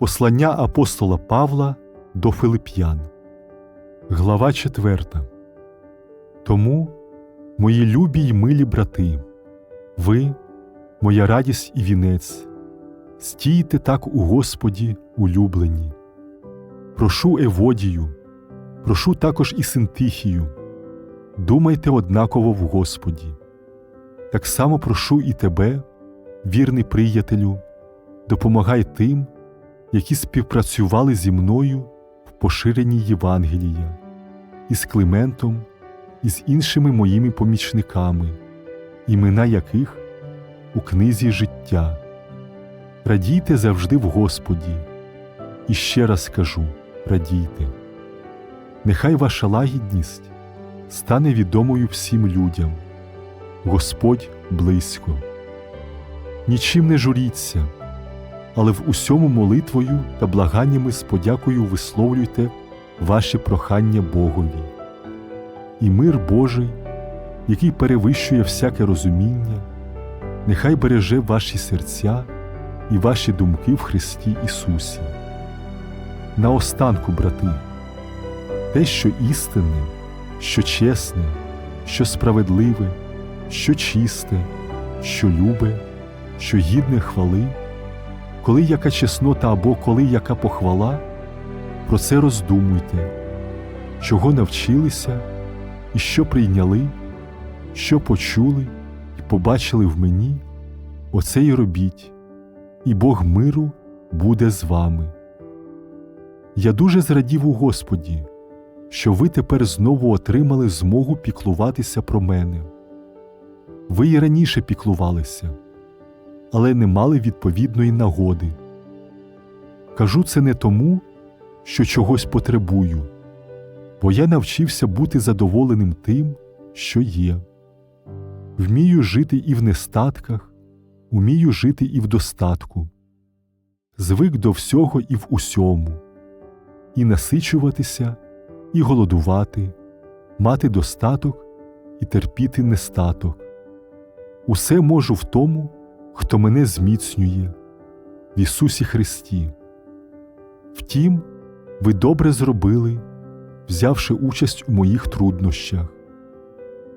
Послання апостола Павла до Филип'ян, Глава 4. Тому, мої любі й милі брати, ви, моя радість і вінець, стійте так у Господі улюблені. Прошу Еводію, прошу також і Синтихію, думайте однаково в Господі. Так само прошу і тебе, вірний приятелю, допомагай тим, які співпрацювали зі мною в поширенні Євангелія, із Климентом, і з іншими моїми помічниками, імена яких у книзі життя. Радійте завжди в Господі, і ще раз кажу радійте. Нехай ваша лагідність стане відомою всім людям. Господь близько. Нічим не журіться, але в усьому молитвою та благаннями з подякою висловлюйте ваші прохання Богові. І мир Божий, який перевищує всяке розуміння, нехай береже ваші серця і ваші думки в Христі Ісусі. Наостанку, брати, те, що істинне, що чесне, що справедливе, що чисте, що любе, що гідне хвали, коли яка чеснота або коли яка похвала, про це роздумуйте, чого навчилися і що прийняли, що почули і побачили в мені, оце й робіть, і Бог миру буде з вами. Я дуже зрадів у Господі, що ви тепер знову отримали змогу піклуватися про мене. Ви й раніше піклувалися, але не мали відповідної нагоди. Кажу це не тому, що чогось потребую, бо я навчився бути задоволеним тим, що є. Вмію жити і в нестатках, умію жити і в достатку, звик до всього і в усьому, і насичуватися, і голодувати, мати достаток і терпіти нестаток. Усе можу в тому, хто мене зміцнює, в Ісусі Христі. Втім, ви добре зробили, взявши участь у моїх труднощах.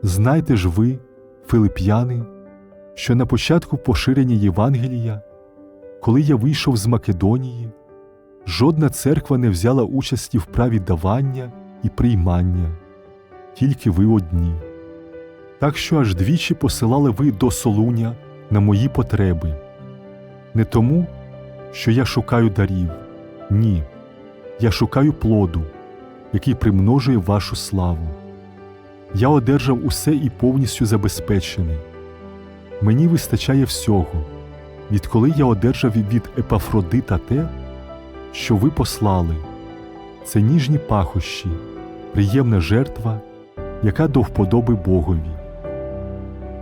Знайте ж ви, филип'яни, що на початку поширення Євангелія, коли я вийшов з Македонії, жодна церква не взяла участі в праві давання і приймання, тільки ви одні. Так що аж двічі посилали ви до Солуня на мої потреби, не тому, що я шукаю дарів, ні, я шукаю плоду, який примножує вашу славу. Я одержав усе і повністю забезпечений. Мені вистачає всього, відколи я одержав від Епафродита те, що ви послали, це ніжні пахощі, приємна жертва, яка до вподоби Богові.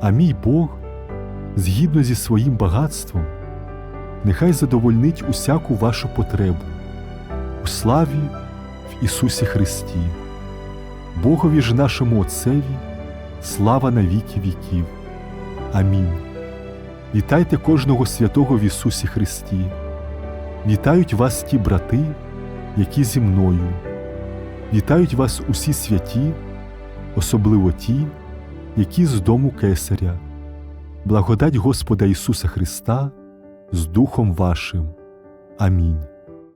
А мій Бог, згідно зі своїм багатством, нехай задовольнить усяку вашу потребу у славі в Ісусі Христі, Богові ж нашому Отцеві, слава на віки віків. Амінь. Вітайте кожного святого в Ісусі Христі. Вітають вас ті брати, які зі мною. Вітають вас усі святі, особливо ті, які з дому Кесаря. Благодать Господа Ісуса Христа з Духом вашим. Амінь.